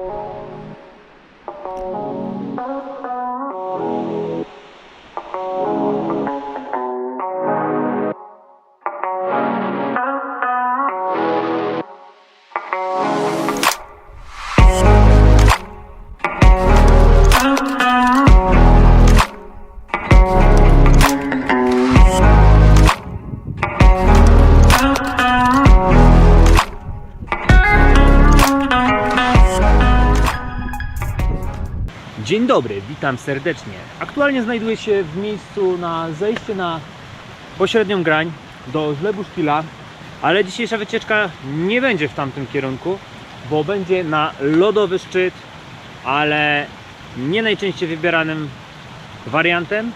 Oh. Dobry, witam serdecznie. Aktualnie znajduję się w miejscu na zejście na pośrednią grań do Szpila, ale dzisiejsza wycieczka nie będzie w tamtym kierunku, bo będzie na lodowy szczyt, ale nie najczęściej wybieranym wariantem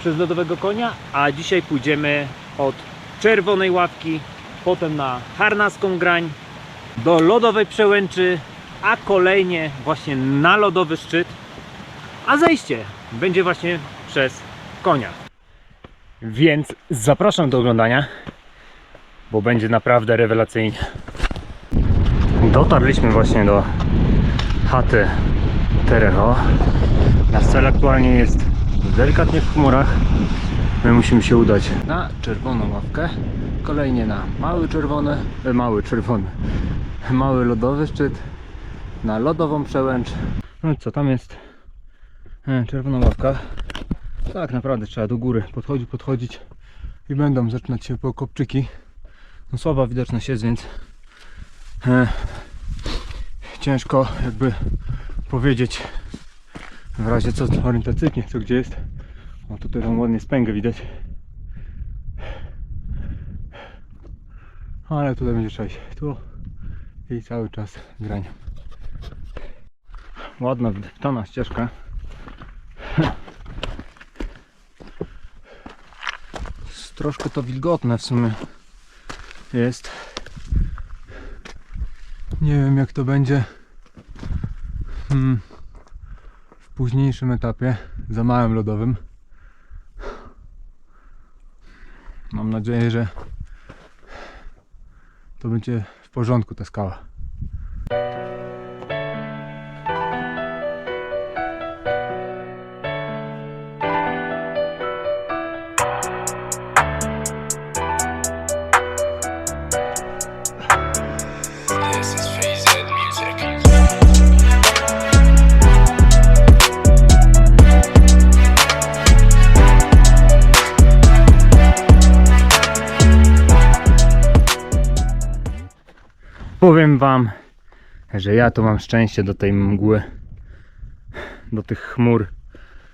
przez lodowego konia, a dzisiaj pójdziemy od czerwonej ławki, potem na harnaską grań, do lodowej przełęczy, a kolejnie właśnie na lodowy szczyt, a zejście będzie właśnie przez konia. Więc zapraszam do oglądania, bo będzie naprawdę rewelacyjnie. Dotarliśmy właśnie do chaty Terecho. Nasz cel aktualnie jest delikatnie w chmurach. My musimy się udać na czerwoną ławkę, kolejnie na mały czerwony, e, mały czerwony, mały lodowy szczyt, na lodową przełęcz. No co, tam jest czerwona ławka. Tak naprawdę trzeba do góry podchodzić, podchodzić i będą zaczynać się po kopczyki. No słaba widoczność jest, więc e, ciężko jakby powiedzieć w razie co orientacyjnie, co gdzie jest. O tutaj tam ładnie spęgę widać. Ale tutaj będzie trzeba iść tu i cały czas granie. Ładna, wdeptana ścieżka. Troszkę to wilgotne w sumie jest. Nie wiem jak to będzie hmm, w późniejszym etapie, za małym lodowym. Mam nadzieję, że to będzie w porządku ta skała. Powiem wam, że ja tu mam szczęście do tej mgły, do tych chmur.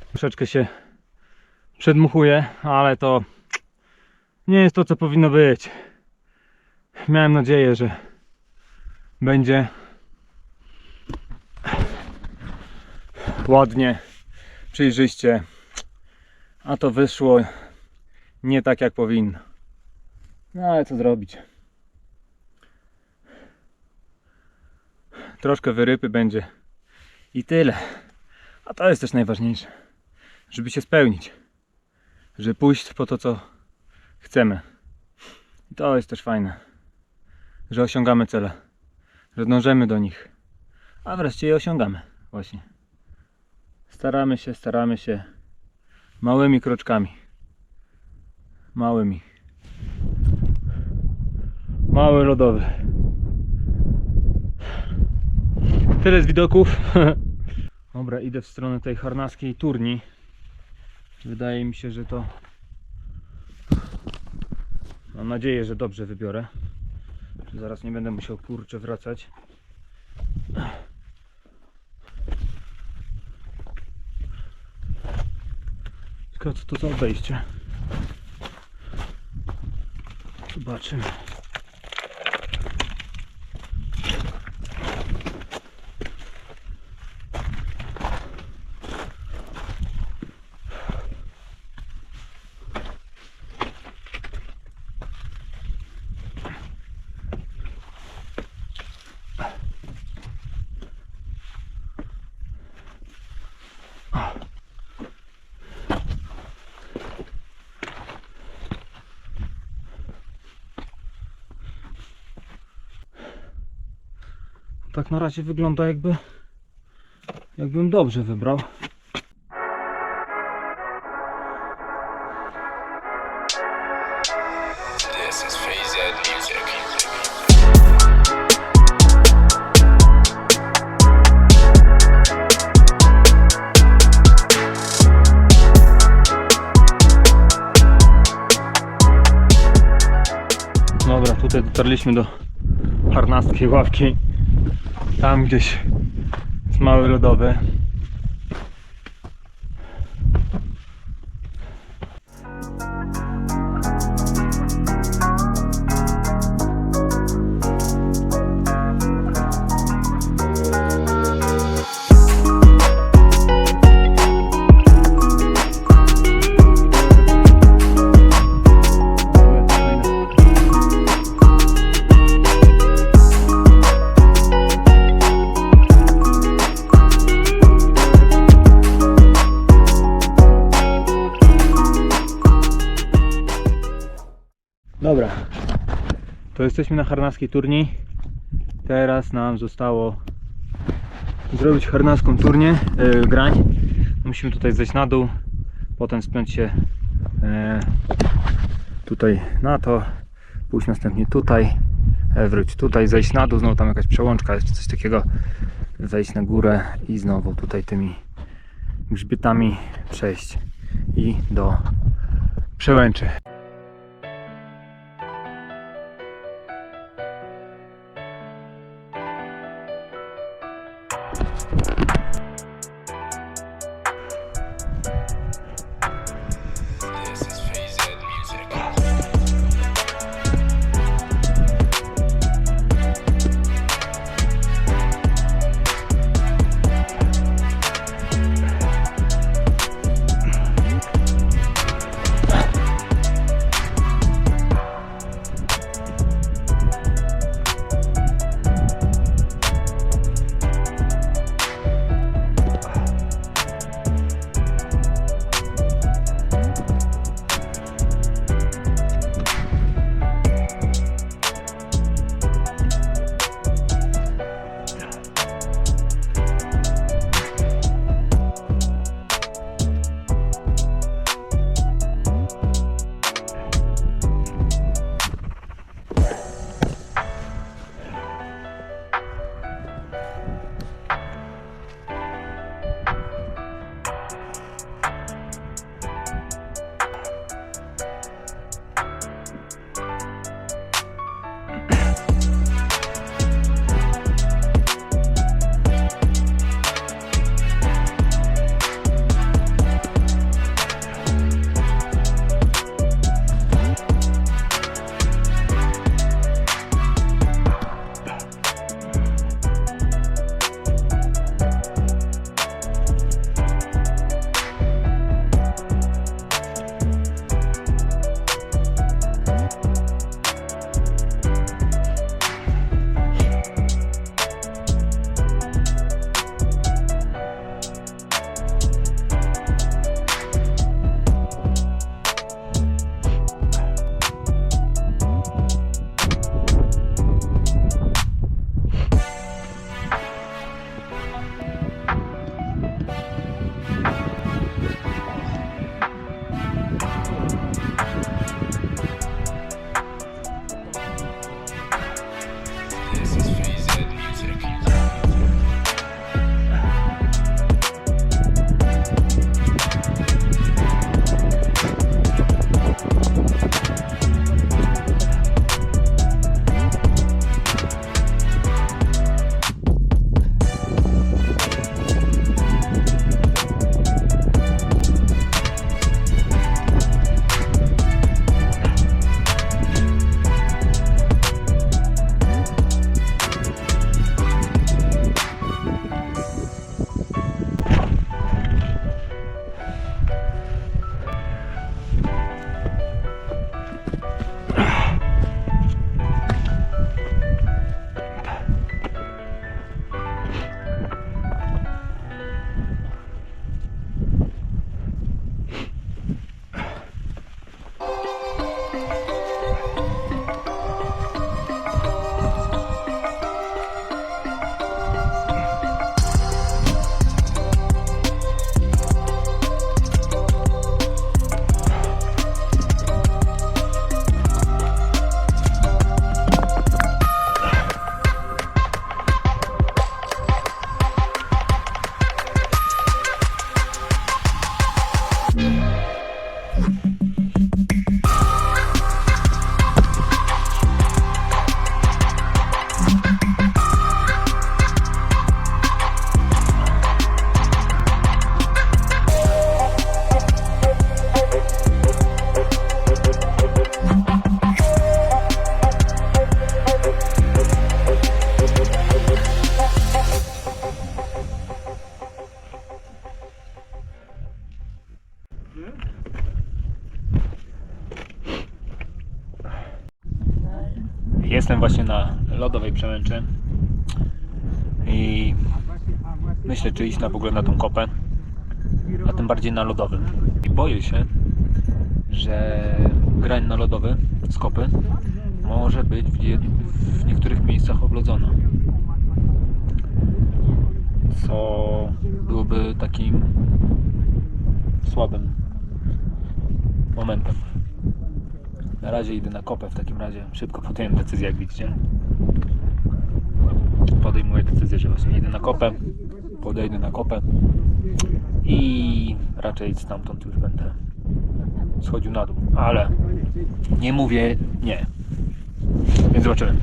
Troszeczkę się przedmuchuję, ale to nie jest to, co powinno być. Miałem nadzieję, że będzie ładnie, przejrzyście, a to wyszło nie tak, jak powinno. No ale co zrobić? Troszkę wyrypy będzie i tyle. A to jest też najważniejsze, żeby się spełnić, żeby pójść po to, co chcemy. I to jest też fajne, że osiągamy cele, że dążymy do nich, a wreszcie je osiągamy właśnie. Staramy się, staramy się małymi kroczkami. Małymi. Mały lodowy. Tyle z widoków. Dobra, idę w stronę tej harnaskiej turni. Wydaje mi się, że to. Mam nadzieję, że dobrze wybiorę. Zaraz nie będę musiał kurczę wracać. Tylko co to za obejście? Zobaczymy. Tak na razie wygląda jakby jakbym dobrze wybrał. This is phase music. Dotarliśmy do harnastki ławki. Tam gdzieś jest mały lodowy. Jesteśmy na harnaskiej turni. Teraz nam zostało zrobić harnaską turnię, e, grań. Musimy tutaj zejść na dół, potem spiąć się e, tutaj na to, pójść następnie tutaj, e, wrócić tutaj, zejść na dół, znowu tam jakaś przełączka czy coś takiego, zejść na górę i znowu tutaj tymi grzbietami przejść i do przełęczy. Właśnie na lodowej przełęczy i myślę, czy iść na w ogóle na tą kopę, a tym bardziej na lodowym. I boję się, że grań na lodowy z kopy może być w niektórych miejscach oblodzona. Co byłoby takim słabym momentem. Na razie idę na kopę w takim razie. Szybko podjąłem decyzję, jak widzicie. Podejmuję decyzję, że właśnie idę na kopę. Podejdę na kopę i raczej stamtąd już będę schodził na dół. Ale nie mówię nie. Więc zobaczymy.